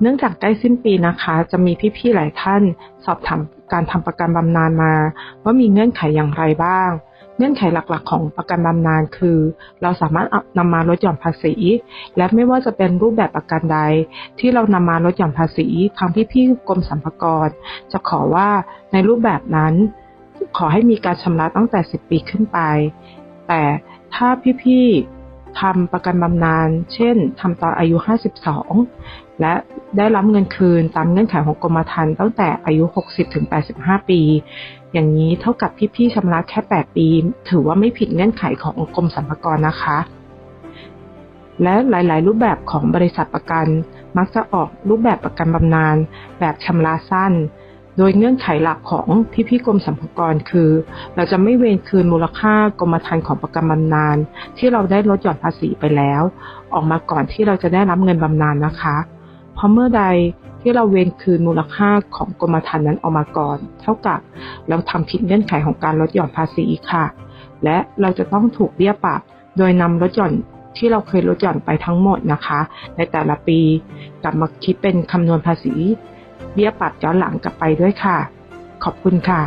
เนื่องจากใกล้สิ้นปีนะคะ จะมีพี่ๆหลายท่านสอบถามการทำประกันบำนาญมา ว่ามีเงื่อนไขอย่างไรบ้าง เงื่อนไขหลักๆ ของประกันบำนาญคือ เราสามารถนำมาลดหย่อนภาษี และไม่ว่าจะเป็นรูปแบบประกันใด ที่เรานำมาลดหย่อนภาษีทางพี่ๆกรมสรรพากร จะขอว่าในรูปแบบนั้น ขอให้มีการชำระตั้งแต่ 10 ปีขึ้นไป แต่ถ้าพี่ๆ ทำประกันบำนาญ เช่นทำตอนอายุ 52 และได้รับเงินคืนตามเงื่อนไขของกรมธรรม์ตั้งแต่อายุ 60-85 ปี อย่างนี้เท่ากับพี่ๆชำระแค่ 8 ปี ถือว่าไม่ผิดเงื่อนไขของกรมสรรพากรนะคะ และหลาย ๆ รูปแบบของบริษัทประกัน มักจะออกรูปแบบประกันบำนาญแบบชำระสั้น โดยเงื่อนไขหลักของพี่ๆกรมสรรพากรคือ เราจะไม่เวนคืนมูลค่ากรมธรรม์ของประกันบำนาญที่เราได้ลดหย่อนภาษีไปแล้ว ออกมาก่อนที่เราจะได้รับเงินบำนาญนะคะ เพราะเมื่อใดที่เราเวนคืนมูลค่าของกรมธรรม์นั้นออกมาก่อน เท่ากับเราทำผิดเงื่อนไขของการลดหย่อนภาษีค่ะ และเราจะต้องถูกเบี้ยปรับโดยนำลดหย่อนที่เราเคยลดหย่อนไปทั้งหมดนะคะ ในแต่ละปีกลับมาคิดเป็นคำนวณภาษี เบี้ยปรับย้อนหลังกลับไปด้วยค่ะ ขอบคุณค่ะ